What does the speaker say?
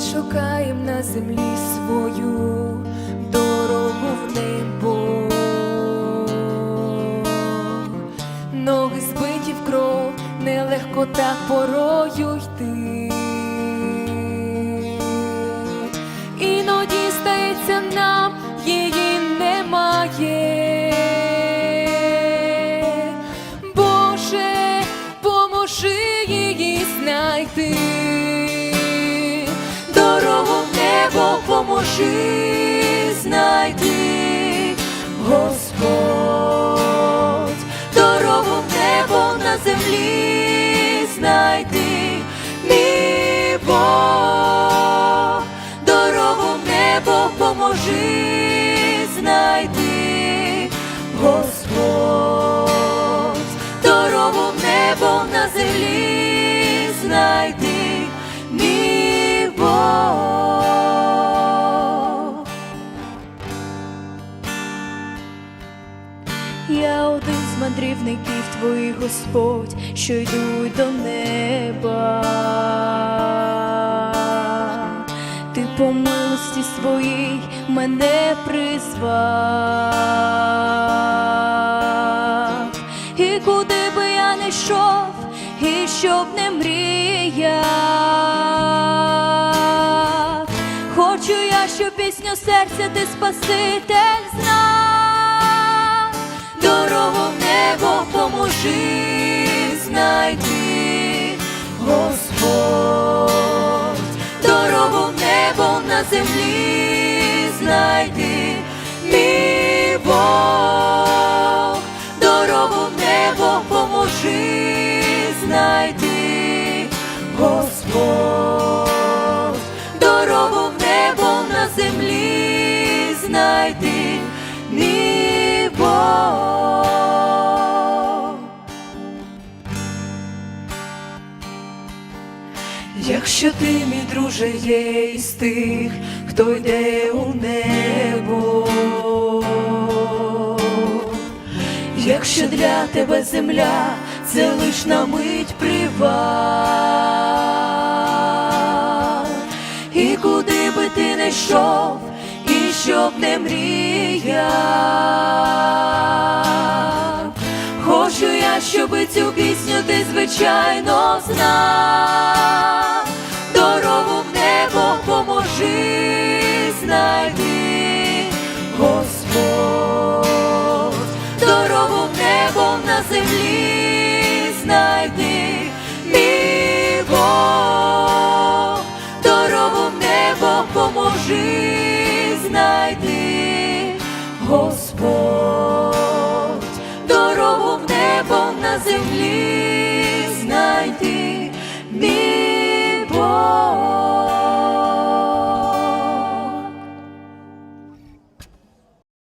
шукаєм на землі свою дорогу в небо, ноги збиті в кров, нелегко так порою йти. Небо знайти, Господь, дорогу в небо на землі знайти, мій Бог, дорогу в небо поможи знайти, Господь, дорогу в небо на землі Я один з мандрівників твоїх Господь, що йдуть до неба. Ти по милості своїй мене призвав. І куди би я не йшов, і щоб не мріяв. Хочу я, щоб пісню серця ти Спаситель знав. Дорогу в небо поможи знайти, Господь, дорогу в небо на землі знайти, мій Бог, дорогу в небо поможи знайти, Господь, Якщо ти, мій друже, є із тих, хто йде у небо, якщо для тебе земля це лиш на мить привал, і куди би ти не йшов, і щоб не мріяв, хочу я, щоби цю пісню ти звичайно знав, знайти, Господь, дорогу в небо на землі знайди, мій Бог, в небо поможи знайти, Господь.